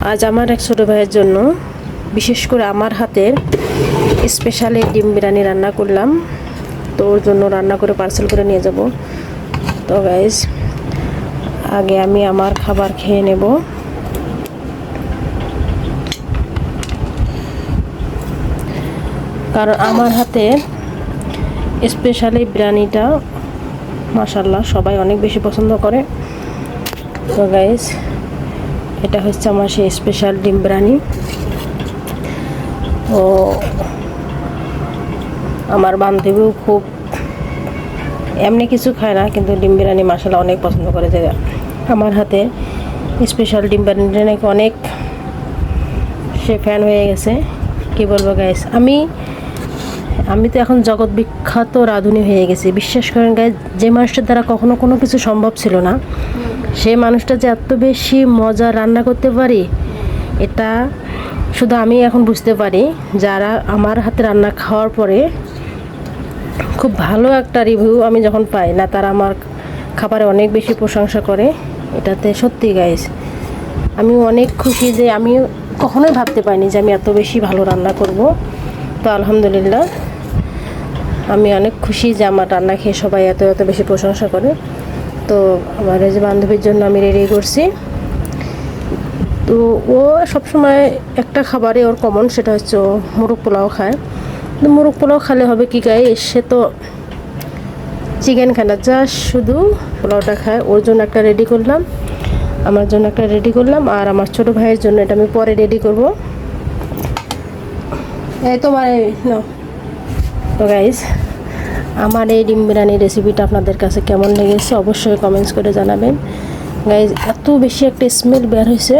আজ আমার এক ছোটো ভাইয়ের জন্য বিশেষ করে আমার হাতের স্পেশালি ডিম বিরিয়ানি রান্না করলাম। তো ওর জন্য রান্না করে পার্সেল করে নিয়ে যাব। তো গাইজ আগে আমি আমার খাবার খেয়ে নেব। কারণ আমার হাতে স্পেশালি বিরিয়ানিটা মাসাল্লাহ সবাই অনেক বেশি পছন্দ করে। তো গাইজ এটা হচ্ছে আমার সেই স্পেশাল ডিম বিরিয়ানি। ও আমার বান্ধবীও খুব এমনি কিছু খায় না, কিন্তু ডিম বিরিয়ানি মশলা অনেক পছন্দ করে যে আমার হাতে স্পেশাল ডিম বিরিয়ানিটা নাকি অনেক সে ফ্যান হয়ে গেছে। কি বলব গাইস আমি আমি তো এখন জগৎ বিখ্যাত রাঁধুনি হয়ে গেছি। বিশ্বাস করেন গাইস যে মানুষটার দ্বারা কখনো কোনো কিছু সম্ভব ছিল না। সেই মানুষটা যে এত বেশি মজা রান্না করতে পারি, এটা শুধু আমি এখন বুঝতে পারি। যারা আমার হাতে রান্না খাওয়ার পরে খুব ভালো একটা রিভিউ আমি যখন পাই, না, তারা আমার খাবারে অনেক বেশি প্রশংসা করে। এটাতে সত্যি গাইস আমি অনেক খুশি যে আমি কখনোই ভাবতে পারিনি যে আমি এত বেশি ভালো রান্না করব। তো আলহামদুলিল্লাহ, আমি অনেক খুশি যে আমার রান্না খেয়ে সবাই এত এত বেশি প্রশংসা করে। তো আমার এই যে বান্ধবীর জন্য আমি রেডি করছি। তো ও সবসময় একটা খাবারে ওর কমন সেটা হচ্ছে ও মুরগ পোলাও খায়। তো মুরগ পোলাও খেলে হবে কি গায়ে সে তো চিকেন খায় না জাস্ট শুধু পোলাওটা খায়। ওর জন্য একটা রেডি করলাম, আমার জন্য একটা রেডি করলাম, আর আমার ছোট ভাইয়ের জন্য এটা আমি পরে রেডি করব। এই তোমার নাও। তো গাইস আমার এই ডিম বিরিয়ানি রেসিপিটা আপনাদের কাছে কেমন লেগেছে অবশ্যই কমেন্টস করে জানাবেন। গাইজ এত বেশি একটা স্মেল বের হয়েছে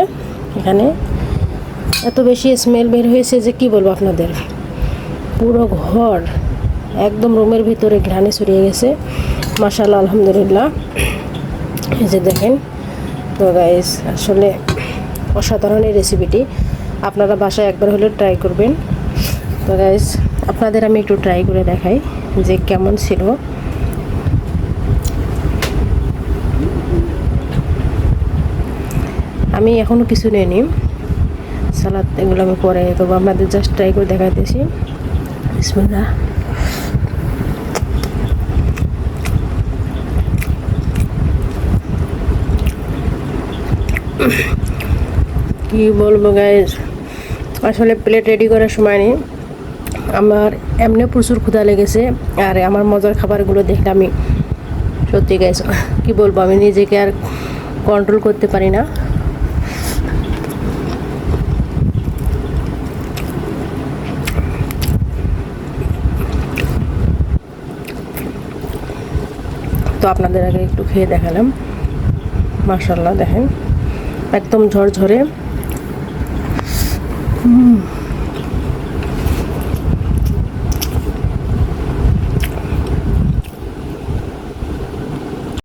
এখানে। এত বেশি স্মেল বের হয়েছে যে কি বলব আপনাদের? পুরো ঘর একদম রুমের ভিতরে ঘ্রাণে ছড়িয়ে গেছে। মাশাল্লাহ আলহামদুলিল্লাহ। এই যে দেখেন, তো গাইজ আসলে অসাধারণ এই রেসিপিটি আপনারা বাসায় একবার হলেও ট্রাই করবেন। তো গাইজ আপনাদের আমি একটু ট্রাই করে দেখাই। যে কেমন ছিল। আমি এখনও কিছু নিইনি। সালাদ এগুলো আমি পরে তবু আপনাদের জাস্ট ট্রাই করে দেখাইতেছি। কি বলব গাইজ আসলে প্লেট রেডি করার সময় নেই। আমার এমনি প্রচুর ক্ষুধা লেগেছে, আর আমার মজার খাবারগুলো দেখলে আমি সত্যি গাইজ কি বলব, আমি নিজেকে আর কন্ট্রোল করতে পারি না। তো আপনাদের আগে একটু খেয়ে দেখালাম। মার্শাল্লাহ দেখেন, একদম ঝরঝরে। হুম।